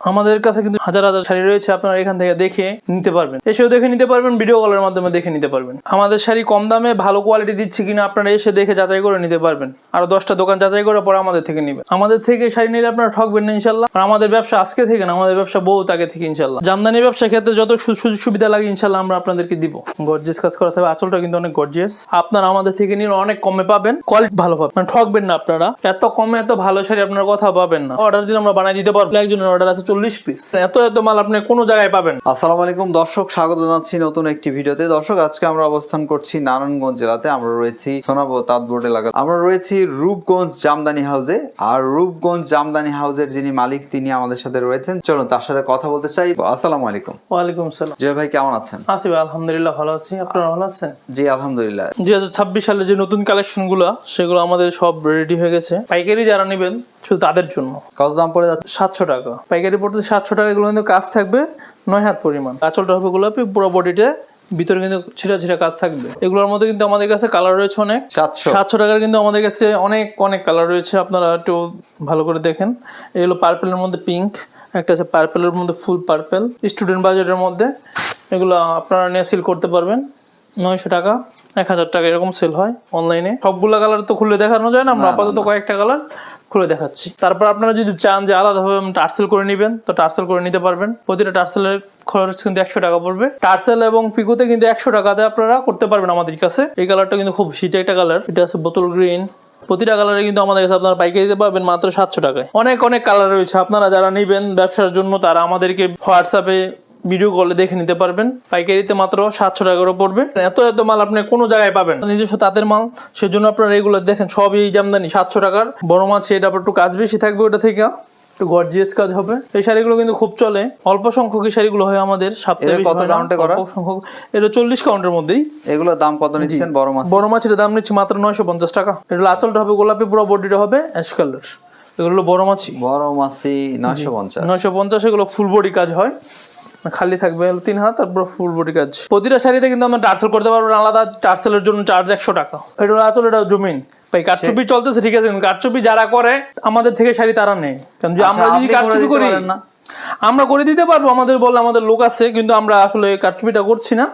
আমাদের কাছে কিন্তু হাজার হাজার শাড়ি রয়েছে, আপনারা এখান থেকে দেখে নিতে পারবেন। এসেও দেখে নিতে পারবেন ভিডিও কলের মাধ্যমে দেখে নিতে পারবেন। আমাদের শাড়ি কম দামে ভালো কোয়ালিটি দিচ্ছে কিনা আপনারা এসে দেখে যাচাই করে নিতে পারবেন। আর দশটা দোকান যাচাই করে পরে আমাদের থেকে নেবেন। আমাদের থেকে শাড়ি নিলে আপনারা ঠকবেন না ইনশাল্লাহ। আর আমাদের ব্যবসা আজকে থেকে না, আমাদের ব্যবসা বহুত আগে থেকে ইনশাল্লাহ। জামদানি ব্যবসা ক্ষেত্রে যত সুযোগ সুবিধা লাগে ইনশাল্লাহ আমরা আপনাদেরকে দিব। গর্জিয়াস কাজ করা হবে, আচলটা কিন্তু অনেক গর্জিয়াস আপনারা আমাদের থেকে নিলে অনেক কমে পাবেন কোয়ালিটি ভালো পাবেন। মানে ঠকবেন না আপনারা। এত কমে এত ভালো শাড়ি আপনার কথা পাবেন না। অর্ডার দিলে আমরা বানাই দিতে পারব। একজনের অর্ডার আছে চল্লিশ পিস এত এত মাল আপনি কোনো জায়গায় পাবেন। আসসালামু আলাইকুম দর্শক স্বাগত জানাচ্ছি নতুন একটি ভিডিওতে। দর্শক আজকে আমরা অবস্থান করছি নারায়ণগঞ্জ জেলাতে। আমরা রয়েছি সোনাব তাঁতবোর্ড এলাকা আমরা রয়েছি রূপগঞ্জ জামদানি হাউসে। আর রূপগঞ্জ জামদানি হাউসের যিনি মালিক তিনি আমাদের সাথে রয়েছেন। চলুন তার সাথে কথা বলতে চাই। আসসালামু আলাইকুম। ওয়ালাইকুম সালাম। জয় ভাই কেমন আছেন? আছি ভাই আলহামদুলিল্লাহ ভালো আছি। আপনারা ভালো আছেন? জি আলহামদুলিল্লাহ। দুই হাজার ছাব্বিশ সালে যে নতুন কালেকশনগুলো সেগুলো আমাদের সব রেডি হয়ে গেছে। পাইকারি যারা নেবেন শুধু তাদের জন্য। কত দাম পড়ে যাচ্ছে? সাতশো টাকা। পাইকারি পড়তে সাতশো টাকা এগুলো কিন্তু কাজ থাকবে নয় হাত পরিমাণ। আঁচলটা হবে গোলাপি পুরো বডিতে ভিতরে কিন্তু ছিটা ছিটা কাজ থাকবে। এগুলোর মধ্যে কিন্তু আমাদের কাছে কালার রয়েছে অনেক। সাতশো। সাতশো টাকার কিন্তু আমাদের কাছে অনেক অনেক কালার রয়েছে আপনারা একটু ভালো করে দেখেন। এগুলো পার্পেলের মধ্যে পিঙ্ক একটা আছে পার্পেলের মধ্যে ফুল পার্পেল স্টুডেন্ট বাজেটের মধ্যে এগুলো আপনারা নিয়ে সেল করতে পারবেন। নয়শো টাকা এক হাজার টাকা এরকম সেল হয় অনলাইনে সবগুলো কালার তো খুলে দেখানো যায় না আমরা আপাতত কয়েকটা কালার খুলে দেখাচ্ছি। তারপর আপনারা যদি চান যে আলাদাভাবে টার্সেল করে নেবেন, তো টার্সেল করে নিতে পারবেন। প্রতিটা টার্সেলের খরচ কিন্তু একশো টাকা পড়বে। টার্সেল এবং পিকুতে কিন্তু একশো টাকাতে আপনারা করতে পারবেন আমাদের কাছে। এই কালারটা কিন্তু খুব শীত একটা কালার। এটা আছে বোতল গ্রিন। প্রতিটা কালারে কিন্তু আমাদের কাছে আপনারা পাইকারি দিতে পারবেন মাত্র সাতশো টাকায়। অনেক অনেক কালার রয়েছে। আপনারা যারা নেবেন ব্যবসার জন্য, তারা আমাদেরকে হোয়াটসঅ্যাপে ভিডিও কলে দেখে নিতে পারবেন। পাইকারিতে মাত্র সাতশো টাকা করে পড়বে। এত এত মাল আপনি কোনো জায়গায় পাবেন নিজস্ব তাদের মাল সেজন্য আপনারা এগুলো দেখেন সবই এই জামদানি সাতশো টাকার। বড় মাছ এটা একটু কাজ বেশি থাকবে ওটা থেকে। একটু গর্জিয়াস কাজ হবে। এই শাড়িগুলো কিন্তু খুব চলে। অল্প সংখ্যক এই শাড়িগুলো হয় আমাদের সপ্তাহে কত কাউন্টে করা? অল্প সংখ্যক। এটা চল্লিশ কাউন্টের মধ্যেই। এগুলোর দাম কত নিচ্ছেন বড় মাছ বড় মাছের দাম নিচ্ছে মাত্র নয়শো পঞ্চাশ টাকা। এটা আঁচলটা হবে গোলাপি পুরো বডিটা হবে অ্যাশ কালার এগুলো বড় মাছি বড় মাছি নয়শো পঞ্চাশ। নয়শো পঞ্চাশ এগুলো ফুল বডি কাজ হয়। খালি থাকবে তিন হাত তারপর ফুল বডি কাজ। প্রতিটা শাড়িতে কিন্তু আমরা টার্সেল করতে পারব আলাদা টার্সেলের জন্য চার্জ একশো টাকা। এটা আসলে এটা জমিন। ভাই কারচুপি চলতেছে ঠিক আছে কারচুপি যারা করে আমাদের থেকে শাড়ি তারা নেই কারণ যে আমরা যদি আচ্ছা, কারচুপি করি না? আমরা করে দিতে পারব, আমাদের বললে আমাদের লোক আছে, কিন্তু আমরা আসলে কারচুপিটা করছি না।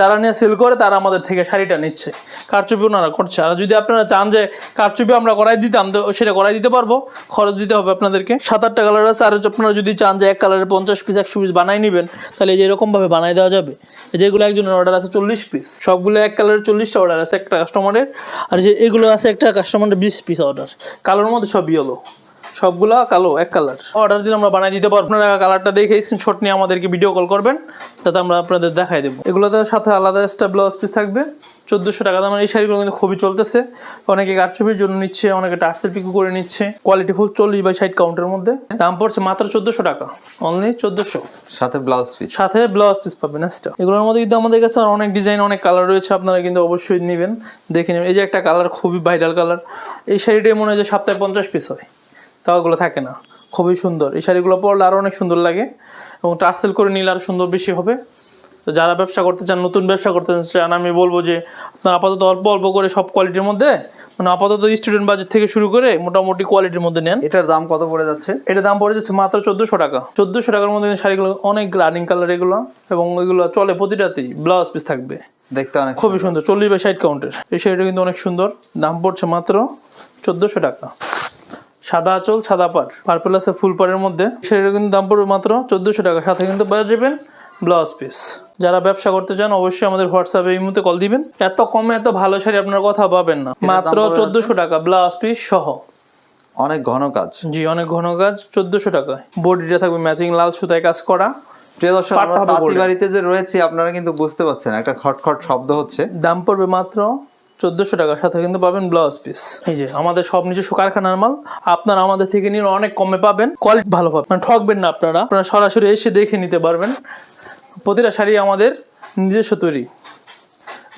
যারা নিয়ে সেল করে, তারা আমাদের থেকে শাড়িটা নিচ্ছে। কারচুপি ওনারা করছে। আর যদি আপনারা চান যে কারচুপি আমরা করাই দিতাম, তো সেটা করাই দিতে পারব। খরচ দিতে হবে আপনাদেরকে। সাত আটটা কালার আছে। আর আপনারা যদি চান যে এক কালারের পঞ্চাশ পিস একশো পিস বানাই নেবেন, তাহলে যে এরকমভাবে বানাই দেওয়া যাবে। যেগুলো একজনের অর্ডার আছে চল্লিশ পিস সবগুলো এক কালারের চল্লিশটা অর্ডার আছে একটা কাস্টমারের আর যে এগুলো আছে একটা কাস্টমারের বিশ পিস অর্ডার কালোর মধ্যে সব ইয়েলো সবগুলা কালো এক কালার অর্ডার দিলে আমরা বানাই দিতে পারব। আপনারা কালারটা দেখে স্ক্রিনশট নিয়ে আমাদেরকে ভিডিও কল করবেন তাতে আমরা আপনাদের দেখাই দেবো। এগুলোতে সাথে আলাদা এক্সট্রা ব্লাউজ পিস থাকবে। চোদ্দোশো টাকা দামের এই শাড়িগুলো কিন্তু খুবই চলতেছে। অনেকে কারচুপির জন্য নিচ্ছে অনেকে টার্সেল পিকু করে নিচ্ছে। কোয়ালিটি ফুল চল্লিশ বাই ষাট কাউন্টের মধ্যে। দাম পড়ছে মাত্র চোদ্দোশো টাকা। অনলি চোদ্দোশো। সাথে ব্লাউজ পিস সাথে ব্লাউজ পিস পাবেন এক্সট্রা এগুলোর মধ্যে কিন্তু আমাদের কাছে আর অনেক ডিজাইন অনেক কালার রয়েছে। আপনারা কিন্তু অবশ্যই নেবেন দেখে নেবেন। এই যে একটা কালার খুবই ভাইরাল কালার এই শাড়িটাই মনে হয় যে সপ্তাহে পঞ্চাশ পিস হয়। তাও এগুলো থাকে না। খুবই সুন্দর। এই শাড়িগুলো পরলে আরও অনেক সুন্দর লাগে এবং টার্সেল করে নিলে আরও সুন্দর বেশি হবে। তো যারা ব্যবসা করতে চান নতুন ব্যবসা করতে চান আমি বলব যে আপনার আপাতত অল্প অল্প করে সব কোয়ালিটির মধ্যে মানে আপাতত স্টুডেন্ট বাজেট থেকে শুরু করে মোটামুটি কোয়ালিটির মধ্যে নেন। এটার দাম কত পড়ে যাচ্ছে? এটার দাম পড়ে যাচ্ছে মাত্র চোদ্দোশো টাকা। চোদ্দোশো টাকার মধ্যে শাড়িগুলো অনেক রানিং কালার এগুলো এবং এগুলো চলে প্রতিটাতেই ব্লাউজ পিস থাকবে। দেখতে অনেক খুবই সুন্দর। চল্লিশ বাই ষাট কাউন্টের এই শাড়িটা কিন্তু অনেক সুন্দর। দাম পড়ছে মাত্র চোদ্দোশো টাকা। সাদা আঁচল সাদা পার পার্পেল আছে ফুল পাড়ের মধ্যে। শাড়িটা কিন্তু দাম পড়বে মাত্র চোদ্দোশো টাকা। সাথে কিন্তু পেয়ে যাবেন ব্লাউজ পিস যারা ব্যবসা করতে চান অবশ্যই আমাদের হোয়াটসঅ্যাপে এই মুহূর্তে কল দিবেন। এত কমে এত ভালো শাড়ি আপনার কথা পাবেন না। মাত্র চোদ্দোশো টাকা। ব্লাউজ পিস সহ। অনেক ঘন কাজ। জি অনেক ঘন কাজ। চোদ্দোশো টাকায় বডিটা থাকবে ম্যাচিং লাল সুতায় কাজ করা। প্রিয় দর্শক আমরা তাঁতি বাড়িতে যে রয়েছি আপনারা কিন্তু বুঝতে পারছেন একটা খটখট শব্দ হচ্ছে। দাম পড়বে মাত্র চোদ্দোশো টাকা সাথে কিন্তু পাবেন ব্লাউজ পিস এই যে আমাদের সব নিজস্ব কারখানার মাল। আপনারা আমাদের থেকে নিলে অনেক কমে পাবেন। কোয়ালিটি ভালো পাবেন। মানে ঠকবেন না আপনারা। আপনারা সরাসরি এসে দেখে নিতে পারবেন। প্রতিটা শাড়ি আমাদের নিজস্ব তৈরি।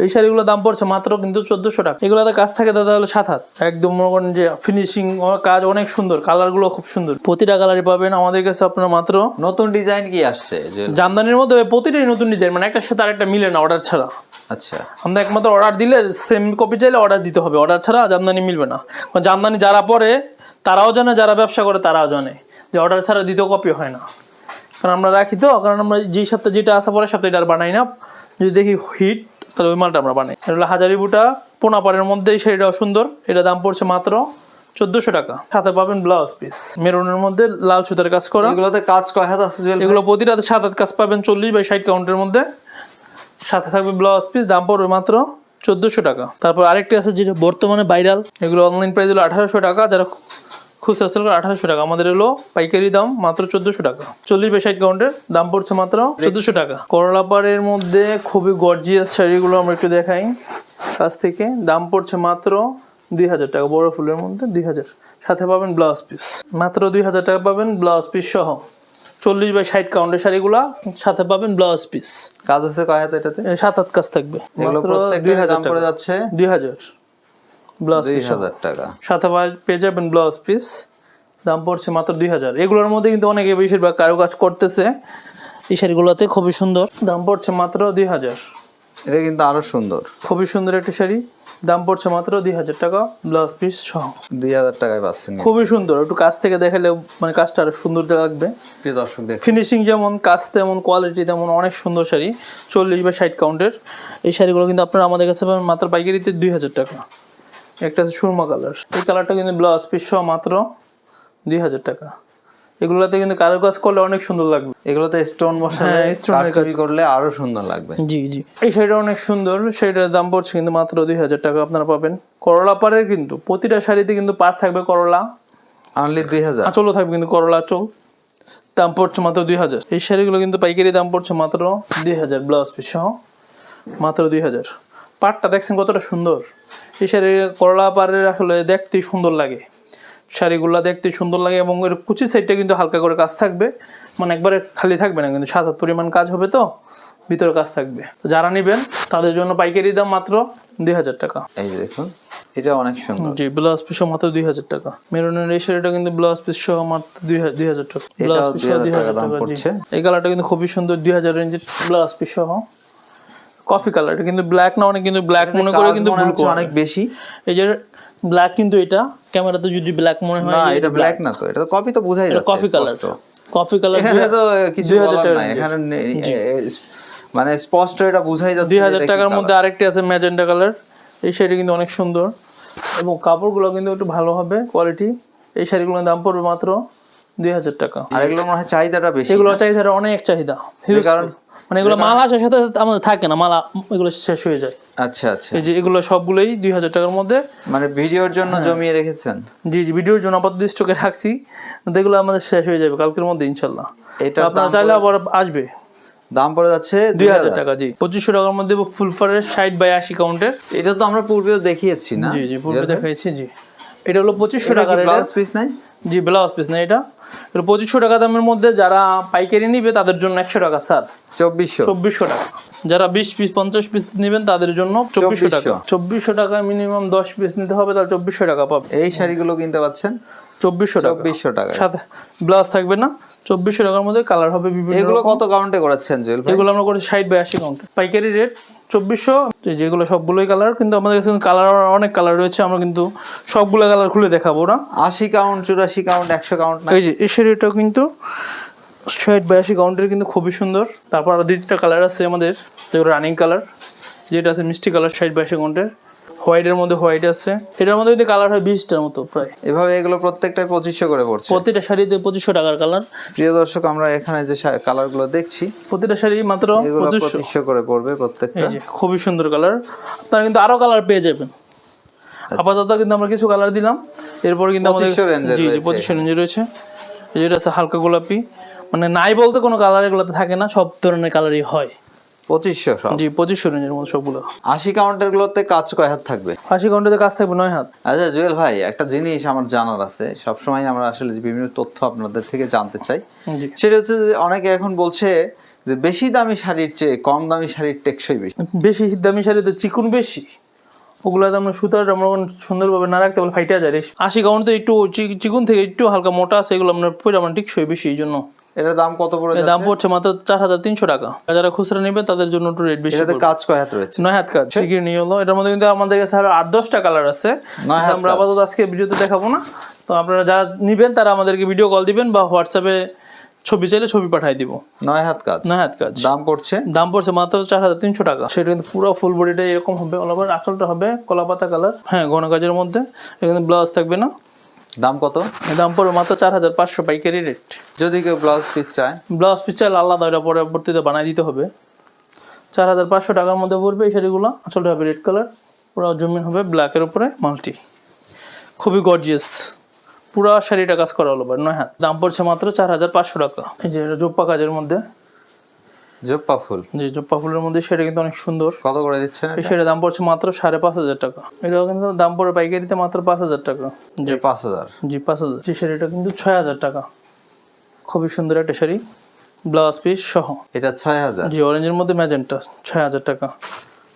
এই শাড়িগুলোর দাম পড়ছে মাত্র কিন্তু চোদ্দোশো টাকা। এগুলোতে কাজ থাকে দাদা হলো সাত হাত। একদম মনে করেন যে ফিনিশিং কাজ অনেক সুন্দর। কালারগুলো খুব সুন্দর। প্রতিটা কালারই পাবেন আমাদের কাছে আপনার মাত্র। নতুন ডিজাইন কি আসছে? জামদানির মধ্যে প্রতিটাই নতুন ডিজাইন মানে একটার সাথে আরেকটা মিলে না অর্ডার ছাড়া। আচ্ছা। আমরা একমাত্র অর্ডার দিলে সেম কপি চাইলে অর্ডার দিতে হবে। অর্ডার ছাড়া জামদানি মিলবে না। জামদানি যারা পরে তারাও জানে যারা ব্যবসা করে তারাও জানে যে অর্ডার ছাড়া দ্বিতীয় কপি হয় না। কারণ আমরা রাখি তো কারণ আমরা যে সপ্তাহে যেটা আসা পরে সপ্তাহে এটা আর বানাই না। যদি দেখি হিট তাহলে ওই মালটা আমরা বানাই। এটা হাজারি বুটা পোনাপাড়ের মধ্যে এই শাড়িটাও সুন্দর। এটা দাম পড়ছে মাত্র চোদ্দোশো টাকা। সাথে পাবেন ব্লাউজ পিস মেরুনের মধ্যে লাল সুতার কাজ করা। এগুলোতে কাজ কয় হাত আছে এগুলো প্রতিটা সাত হাত কাজ পাবেন চল্লিশ বাই ষাট কাউন্টের মধ্যে। সাথে থাকবে ব্লাউজ পিস দাম পড়বে মাত্র চোদ্দোশো টাকা। তারপর আরেকটি আছে যেটা বর্তমানে ভাইরাল এগুলো অনলাইন প্রাইস হলো আঠারোশো টাকা, যারা খুচরা সেল করে আঠারোশো টাকা। আমাদের হলো পাইকারি দাম মাত্র চোদ্দোশো টাকা। চল্লিশ বাই ষাট কাউন্টের দাম পড়ছে মাত্র চোদ্দোশো টাকা। করলা পাড়ের মধ্যে খুবই গর্জিয়াস শাড়িগুলো আমরা একটু দেখাই। কাছ থেকে দাম পড়ছে মাত্র দুই হাজার টাকা, বড় ফুলের মধ্যে দুই হাজার। সাথে পাবেন ব্লাউজ পিস মাত্র দুই হাজার টাকা পাবেন ব্লাউজ পিস সহ। চল্লিশ বাই ষাট কাউন্টের শাড়িগুলো সাথে পাবেন ব্লাউজ পিস কাজ আছে কয় হাত এটাতে? সাত হাত কাজ থাকবে। দুই হাজার পড়ে যাচ্ছে। দুই হাজার। ব্লাউজ পিস হাজার টাকা। সাথে পেয়ে যাবেন ব্লাউজ পিস দাম পড়ছে মাত্র দুই হাজার। এগুলোর মধ্যে কিন্তু অনেকে বেশিরভাগ কারও কাজ করতেছে। এই শাড়িগুলোতে খুবই সুন্দর। দাম পড়ছে মাত্র দুই হাজার। এটা কিন্তু আরও সুন্দর। খুবই সুন্দর একটা শাড়ি। দাম পড়ছে মাত্র দুই হাজার টাকা ব্লাউজ পিস সহ। দুই হাজার টাকায় পাচ্ছেন খুবই সুন্দর একটু কাছ থেকে দেখালে মানে কাজটা আরও সুন্দর লাগবে। দর্শক ফিনিশিং যেমন কাজ তেমন কোয়ালিটি তেমন অনেক সুন্দর শাড়ি চল্লিশ বা ষাট কাউন্টের এই শাড়িগুলো কিন্তু আপনারা আমাদের কাছে পাবেন মাত্র পাইকারিতে দুই হাজার টাকা। একটা আছে সুরমা কালার এই কালারটা কিন্তু ব্লাউজ পিস সহ মাত্র দুই হাজার টাকা। এগুলোতে কিন্তু কারও কাজ করলে অনেক সুন্দর লাগবে। এগুলোতে স্টোন বসালে stone এর কারচুপি করলে আরও সুন্দর লাগবে। জি জি। এই শাড়িটা অনেক সুন্দর। শাড়িটার দাম পড়ছে কিন্তু মাত্র দুই হাজার টাকা আপনারা পাবেন। করলা পাড়ের কিন্তু প্রতিটা শাড়িতে কিন্তু পার থাকবে করলা। অনলি দুই হাজার। আঁচলও থাকবে কিন্তু করলা আঁচল। দাম পড়ছে মাত্র দুই হাজার। এই শাড়িগুলো কিন্তু পাইকারি দাম পড়ছে মাত্র দুই হাজার ব্লাউজ পিস সহ। মাত্র দুই হাজার। পাটটা দেখছেন কতটা সুন্দর। এই শাড়ি করলা পাড়ে আসলে দেখতেই সুন্দর লাগে। শাড়িগুলো দেখতে সুন্দর লাগে এবং এর কুচি সাইডটা কিন্তু হালকা করে কাজ থাকবে। মানে একবারে খালি থাকবে না কিন্তু সাত হাত পরিমাণ কাজ হবে তো ভিতরে কাজ থাকবে। যারা নেবেন তাদের জন্য পাইকারি দাম মাত্র দুই হাজার টাকা। এই যে দেখুন এটা অনেক সুন্দর। জি ব্লাউজ পিস মাত্র দুই হাজার টাকা। মেরুনের এই শাড়িটা কিন্তু ব্লাউজ পিস সহ মাত্র দুই হাজার টাকা। ব্লাউজ পিস সহ দুই হাজার টাকা। এই কালারটা কিন্তু খুবই সুন্দর দুই হাজার রেঞ্জের ব্লাউজ পিস সহ। কফি কালার এটা কিন্তু ব্ল্যাক না অনেক কিন্তু ব্ল্যাক মনে করে কিন্তু ভুল অনেক বেশি। এই যে ব্ল্যাক কিন্তু এটা। ক্যামেরাতে যদি ব্ল্যাক মনে হয় না এটা ব্ল্যাক না তো এটা তো কপি তো বোঝাই যাচ্ছে কফি কালার স্পষ্ট। কফি কালার এখানে তো কিছু 2000 বলার নাই এখানে মানে স্পষ্ট এটা বোঝাই যাচ্ছে দুই যে হাজার এটা কি টাকার colour। মধ্যে আরেকটি আছে ম্যাজেন্টা কালার এই শাড়ি কিন্তু অনেক সুন্দর। এবং কাপড়গুলো কিন্তু একটু ভালো হবে কোয়ালিটি এই শাড়িগুলোর দাম পড়বে মাত্র দুই হাজার টাকা। আর এগুলো মনে হয় চাহিদাটা বেশি এগুলো চাহিদার অনেক চাহিদা। কারণ- মানে এগুলো মাল আসার সাথে সাথে আমাদের থাকে না মাল এগুলো শেষ হয়ে যায়। আচ্ছা আচ্ছা। এই যে এগুলো সবগুলোই দুই হাজার টাকার মধ্যে। মানে ভিডিওর জন্য হ্যাঁ। জমিয়ে রেখেছেন? জি জি ভিডিওর জন্য আপাতত স্টকে রাখছি। এগুলো আমাদের শেষ হয়ে যাবে কালকের মধ্যে ইনশাল্লাহ। এটা আপনারা চাইলে আবার আসবে। দাম পড়ে যাচ্ছে দুই হাজার। টাকা জি। পঁচিশশো টাকার মধ্যে ফুল পারের ষাট বাই আশি কাউন্টের এটা তো আমরা পূর্বেও দেখিয়েছি না? জি জি পূর্বে দেখাইছি জি। এটা হলো পঁচিশশো টাকার এটা ব্লাউজ পিস নাই? জি ব্লাউজ পিস না এটা এটা। পঁচিশশো টাকা দামের মধ্যে যারা পাইকারি নিবে তাদের জন্য একশো টাকা স্যার। চব্বিশশো। চব্বিশশো টাকা। যারা বিশ পিস পঞ্চাশ পিস নিবেন তাদের জন্য চব্বিশশো টাকা। চব্বিশশো। টাকা মিনিমাম দশ পিস নিতে হবে তাহলে চব্বিশশো টাকা পাবে। এই শাড়িগুলো কিনতে পাচ্ছেন? চব্বিশশো টাকা। চব্বিশশো টাকা। সাথে ব্লাউজ থাকবে না চব্বিশশো টাকার মধ্যে কালার হবে বিভিন্ন এগুলো কত কাউন্টে জুয়েল এগুলো আমরা করি ষাট বাই আশি কাউন্ট পাইকারি রেট চব্বিশশো যেগুলো সবগুলোই কালার কিন্তু আমাদের কাছে কালার অনেক কালার রয়েছে আমরা কিন্তু সবগুলো কালার খুলে দেখাবো না। আশি কাউন্ট চুরাশি কাউন্ট একশো কাউন্ট এই যে শাড়িটাও কিন্তু ষাট বাই আশি কাউন্টের কিন্তু খুবই সুন্দর। তারপর আরও দুইটা কালার আছে আমাদের যেগুলো রানিং কালার যেটা আছে মিষ্টি কালার ষাট বাই আশি কাউন্টের হোয়াইটের মধ্যে হোয়াইট আছে। এটার মধ্যে যদি কালার হয় বিশটার মতো প্রায়। এভাবে এগুলো প্রত্যেকটাই পঁচিশশো করে পড়ছে। প্রতিটা শাড়িতে পঁচিশশো টাকার কালার প্রিয় দর্শক আমরা এখানে যে কালারগুলো দেখছি প্রতিটা শাড়ি মাত্র পঁচিশশো। করে পড়বে প্রত্যেকটা। খুবই সুন্দর কালার আপনারা কিন্তু আরও কালার পেয়ে যাবেন। আপাতত কিন্তু আমরা কিছু কালার দিলাম। এরপর কিন্তু আমাদের 2500 range এর জি জি পঁচিশশো রেঞ্জে রয়েছে। যেটা আছে হালকা গোলাপি। মানে নাই বলতে কোনো কালার এগুলোতে থাকে না সব ধরনের কালারই হয়। পঁচিশশো সব। জি পঁচিশশো রেঞ্জের মধ্যে সবগুলো। আশি কাউন্টার গুলোতে কাজ কয় হাত থাকবে? আশি ঘন্টাতে কাজ থাকবে নয় হাত। আচ্ছা জুয়েল ভাই একটা জিনিস আমার জানার আছে। সবসময় আমরা আসলে যে বিভিন্ন তথ্য আপনাদের থেকে জানতে চাই সেটা হচ্ছে যে অনেকে এখন বলছে যে বেশি দামি শাড়ির চেয়ে কম দামি শাড়ির টেকসই বেশি। বেশি দামি শাড়ি তো চিকুন বেশি। ওগুলাতে আমরা সুতার আমরা সুন্দরভাবে না রাখতে পারলে ফাইটা যায়। আশি কাউন্ট তো একটু চিকুন থেকে একটু হালকা মোটা আছে এগুলো আমরা পরে আমরা টিকসই বেশি এই জন্য। এটার দাম কত পড়ে দাম পড়ছে মাত্র চার হাজার তিনশো টাকা। যারা খুচরা নেবে তাদের জন্য একটু রেট বেশি এটাতে কাজ কয় হাত রয়েছে? নয় হাত কাজ শিগগির নিয়ে হলো এটার মধ্যে কিন্তু আমাদের কাছে আরও আট দশটা কালার আছে। আমরা আপাতত আজকে ভিডিওতে দেখাবো না। তো আপনারা যারা নিবেন তারা আমাদেরকে ভিডিও কল দিবেন বা হোয়াটসঅ্যাপে ছবি চাইলে ছবি পাঠাই দিব। নয় হাত কাজ। না হাত কাজ। দাম পড়ছে? দাম পড়ছে মাত্র চার হাজার তিনশো টাকা। সেটা কিন্তু পুরো ফুল বডিটা এরকম হবে অল ওভার আঁচলটা হবে কলা পাতা কালার হ্যাঁ ঘন কাজের মধ্যে। এখানে ব্লাউজ থাকবে না। দাম কত? দাম পড়বে মাত্র চার হাজার পাঁচশো পাইকারি রেট যদি কেউ ব্লাউজ পিস চায়? ব্লাউজ পিস চাইলে আলাদা এটা পরবর্তীতে বানাই দিতে হবে। চার হাজার পাঁচশো টাকার মধ্যে পড়বে এই শাড়িগুলো। আঁচলটা হবে রেড কালার পুরো জমিন হবে ব্ল্যাকের উপরে মাল্টি খুবই গর্জিয়াস পুরো শাড়িটা কাজ করা হলো নয় হাত। দাম পড়ছে মাত্র চার হাজার পাঁচশো টাকা। এই যে জোপ্পা কাজের মধ্যে। জোপ্পা ফুল? যে জোপ্পা ফুলের মধ্যে সেটা কিন্তু অনেক সুন্দর। কত করে দিচ্ছেন শাড়ির দাম পড়ছে মাত্র সাড়ে পাঁচ হাজার টাকা। এটাও কিন্তু দাম পড়ে পাইকারিতে মাত্র পাঁচ হাজার টাকা। যে পাঁচ হাজার। জি পাঁচ হাজার। যে শাড়িটা কিন্তু ছয় হাজার টাকা। খুবই সুন্দর একটা শাড়ি। ব্লাউজ পিস সহ। এটা ছয় হাজার। জি অরেঞ্জের মধ্যে ম্যাজেন্টা। ছয় হাজার টাকা।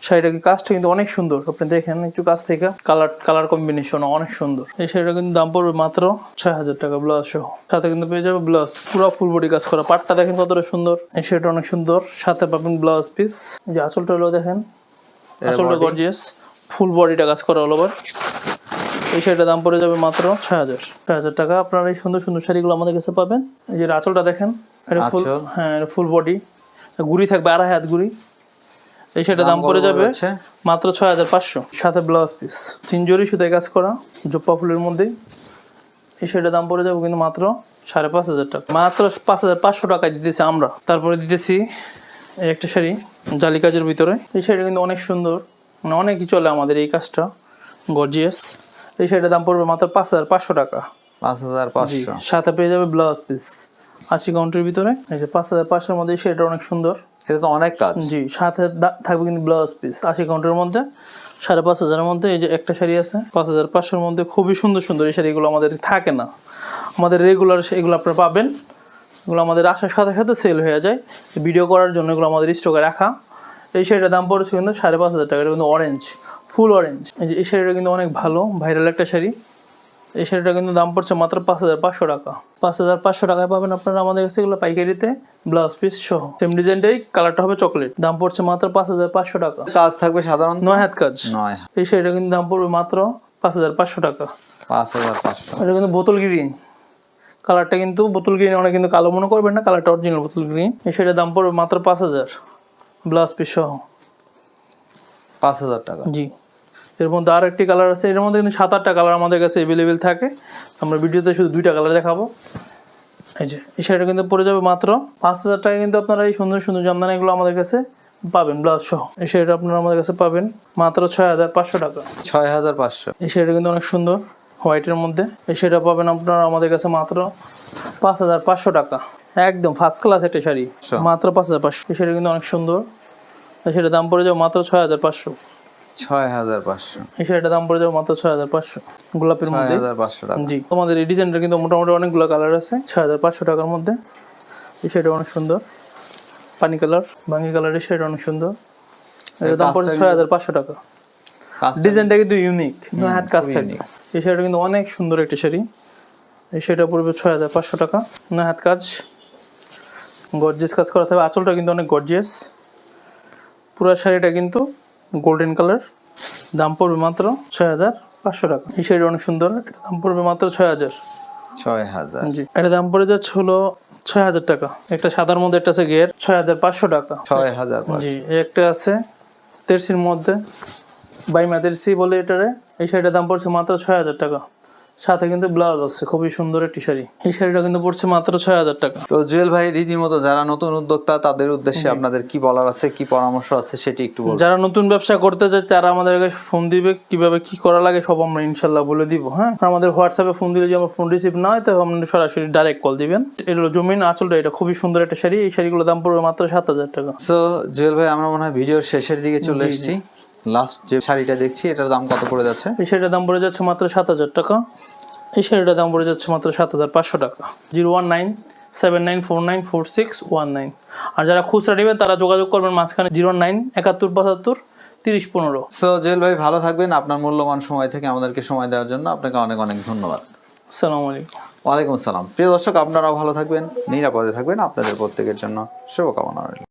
শাড়িটা কি কাজটা কিন্তু অনেক সুন্দর। আপনি দেখেন একটু কাছ থেকে কালার কালার কম্বিনেশন অনেক সুন্দর। এই শাড়িটা কিন্তু দাম পড়বে মাত্র ছয় হাজার টাকা ব্লাউজ সহ। সাথে কিন্তু পেয়ে যাবে ব্লাউজ পুরো ফুল বডি কাজ করা। পাটটা দেখেন কতটা সুন্দর। এই শাড়িটা অনেক সুন্দর। সাথে পাবেন ব্লাউজ পিস যে আঁচলটা হলো দেখেন। আঁচলটা গর্জিয়াস ফুল বডিটা কাজ করা হলো আবার এই শাড়িটার দাম পড়ে যাবে মাত্র ছয় হাজার ছয় হাজার টাকা। আপনারা এই সুন্দর সুন্দর শাড়িগুলো আমাদের কাছে পাবেন। এই যে আঁচলটা দেখেন। এটা ফুল হ্যাঁ ফুল বডি গুড়ি থাকবে আড়াই হাত গুড়ি এই শাড়িটার দাম পড়ে যাবে? মাত্র ছয় হাজার পাঁচশো। সাথে ব্লাউজ পিস তিন জরি সুতায় কাজ করা জোপ্পা ফুলের মধ্যেই এই শাড়িটার দাম পড়ে যাবে কিন্তু মাত্র সাড়ে পাঁচ হাজার টাকা। মাত্র পাঁচ হাজার পাঁচশো টাকায় দিতেছি আমরা। তারপরে দিতেছি এই একটা শাড়ি জালি কাজের ভিতরে। এই শাড়িটা কিন্তু অনেক সুন্দর। মানে অনেকই চলে আমাদের এই কাজটা। গর্জিয়াস এই শাড়িটার দাম পড়বে মাত্র পাঁচ হাজার পাঁচশো টাকা। পাঁচ হাজার পাঁচশো। সাথে পেয়ে যাবে ব্লাউজ পিস আশি কাউন্টের ভিতরে। এই যে পাঁচ হাজার পাঁচশোর মধ্যে এই শাড়িটা অনেক সুন্দর। এটা তো অনেক কাজ। জি, সাথে থাকবে কিন্তু ব্লাউজ পিস আশি কাউন্টের মধ্যে, সাড়ে পাঁচ হাজারের মধ্যে, এই যে একটা শাড়ি আছে, পাঁচ হাজার পাঁচশোর মধ্যে খুবই সুন্দর সুন্দর এই শাড়িগুলো আমাদের থাকে না। আমাদের রেগুলার এগুলো আপনারা পাবেন। এগুলো আমাদের আসার সাথে সাথে সেল হয়ে যায়। ভিডিও করার জন্য এগুলো আমাদের স্টকে রাখা। এই শাড়িটার দাম পড়েছে কিন্তু সাড়ে পাঁচ হাজার টাকা। এটা কিন্তু অরেঞ্জ ফুল অরেঞ্জ এই যে এই শাড়িটা কিন্তু অনেক ভালো ভাইরাল একটা শাড়ি। এই শাড়িটা কিন্তু দাম পড়ছে মাত্র পাঁচ হাজার পাঁচশো টাকা। পাঁচ হাজার পাঁচশো টাকায় পাবেন আপনারা আমাদের কাছে এগুলো পাইকারিতে ব্লাউজ পিস সহ। সেম ডিজাইনটাই কালারটা হবে চকলেট। দাম পড়ছে মাত্র পাঁচ হাজার পাঁচশো টাকা। কাজ থাকবে সাধারণ নয় হাত কাজ। নয় এই শাড়িটা কিন্তু দাম পড়বে মাত্র পাঁচ হাজার পাঁচশো টাকা। পাঁচ হাজার পাঁচশো। এটা কিন্তু বোতল গ্রিন। কালারটা কিন্তু বোতল গ্রিন অনেক কিন্তু কালো মনে করবেন না কালারটা অরিজিনাল বোতল গ্রিন। এই শাড়িটার দাম পড়বে মাত্র পাঁচ হাজার। ব্লাউজ পিস সহ। পাঁচ হাজার টাকা। জি। এর মধ্যে আর একটি কালার আছে এর মধ্যে কিন্তু সাত আটটা কালার আমাদের কাছে অ্যাভেলেবেল থাকে। আমরা ভিডিওতে শুধু দুইটা কালার দেখাবো। এই যে এই শাড়িটা কিন্তু পড়ে যাবে মাত্র পাঁচ হাজার টাকা কিন্তু আপনারা এই সুন্দর সুন্দর জামদানিগুলো আমাদের কাছে পাবেন ব্লাউজ সহ। এই শাড়িটা আপনারা আমাদের কাছে পাবেন মাত্র ছয় হাজার পাঁচশো টাকা। ছয় হাজার পাঁচশো। এই শাড়িটা কিন্তু অনেক সুন্দর হোয়াইটের মধ্যে। এই শাড়িটা পাবেন আপনারা আমাদের কাছে মাত্র পাঁচ হাজার পাঁচশো টাকা। একদম ফার্স্ট ক্লাস একটা শাড়ি আচ্ছা। মাত্র পাঁচ হাজার পাঁচশো। এই শাড়ি কিন্তু অনেক সুন্দর। এই শাড়ির দাম পড়ে যাবে মাত্র ছয় হাজার পাঁচশো। ছয় হাজার পাঁচশো। এই শাড়িটার দাম পড়ে যাবে মাত্র ছয় হাজার পাঁচশো। গোলাপের মধ্যে? হাজার পাঁচশো টাকা। জি তোমাদের এই ডিজাইনটা কিন্তু মোটামুটি অনেকগুলো কালার আছে। ছয় হাজার পাঁচশো টাকার মধ্যে। এই শাড়িটা অনেক সুন্দর। পানি কালার বাঙ্গি কালারের শাড়িটা অনেক সুন্দর। এর দাম পড়ছে ছয় হাজার পাঁচশো টাকা। ডিজাইনটা কিন্তু ইউনিক হাত কাজ থাকে। এই শাড়িটা কিন্তু অনেক সুন্দর একটা শাড়ি। এই শাড়িটা পড়বে ছয় হাজার পাঁচশো টাকা। না হাত কাজ। গর্জিয়াস কাজ করা থাকবে। আঁচলটা কিন্তু অনেক গর্জিয়াস পুরো শাড়িটা কিন্তু গোল্ডেন কালার দাম পড়বে মাত্র ছয় হাজার পাঁচশো টাকা। এই শাড়ি অনেক সুন্দর এটা দাম পড়বে মাত্র ছয় হাজার। ছয় হাজার। জি এটা দাম পড়ে যাচ্ছে হলো ছয় হাজার টাকা। একটা সাদার মধ্যে একটা আছে গের ছয় হাজার পাঁচশো টাকা। ছয় হাজার পাঁচশো। জি একটা আছে তেরসির মধ্যে বাইমা তেরসি বলে এটারে। এই শাড়িটার দাম পড়ছে মাত্র ছয় হাজার টাকা। সাথে কিন্তু ব্লাউজ আছে খুবই সুন্দর একটি শাড়ি। এই শাড়িটা কিন্তু পড়ছে মাত্র ছয় হাজার টাকা। তো জুয়েল ভাই রীতিমতো যারা নতুন উদ্যোক্তা তাদের উদ্দেশ্যে আপনাদের কি বলার আছে কি পরামর্শ আছে সেটি একটু বলুন। যারা নতুন ব্যবসা করতে চায় তারা আমাদের কাছে ফোন দিবে কীভাবে কি করা লাগে সব আমরা ইনশাল্লাহ বলে দিব হ্যাঁ? আমাদের হোয়াটসঅ্যাপে ফোন দিলে যদি আমার ফোন রিসিভ না হয় তবে আপনারা সরাসরি ডাইরেক্ট কল দিবেন। এটা হলো জমিন আঁচলটা এটা খুবই সুন্দর একটা শাড়ি এই শাড়িগুলোর দাম পড়বে মাত্র সাত হাজার টাকা। সো জুয়েল ভাই আমরা মনে হয় ভিডিওর শেষের দিকে চলে এসেছি। লাস্ট যে শাড়িটা দেখছি এটার দাম কত পড়ে যাচ্ছে? এই শাড়িটার দাম পড়ে যাচ্ছে মাত্র সাত হাজার টাকা। এই শাড়িটার দাম পড়ে যাচ্ছে মাত্র সাত হাজার পাঁচশো টাকা। Zero one nine seven nine four nine four six one nine. আর যারা খুচরা নেবেন তারা যোগাযোগ করবেন মাঝখানে জিরো নাইন একাত্তর পঁচাত্তর তিরিশ পনেরো। সো জুয়েল ভাই ভালো থাকবেন। আপনার মূল্যবান সময় থেকে আমাদেরকে সময় দেওয়ার জন্য আপনাকে অনেক অনেক ধন্যবাদ। আসসালামু আলাইকুম। ওয়ালাইকুম আসসালাম। প্রিয় দর্শক আপনারাও ভালো থাকবেন নিরাপদে থাকবেন। আপনাদের প্রত্যেকের জন্য শুভকামনা রইল।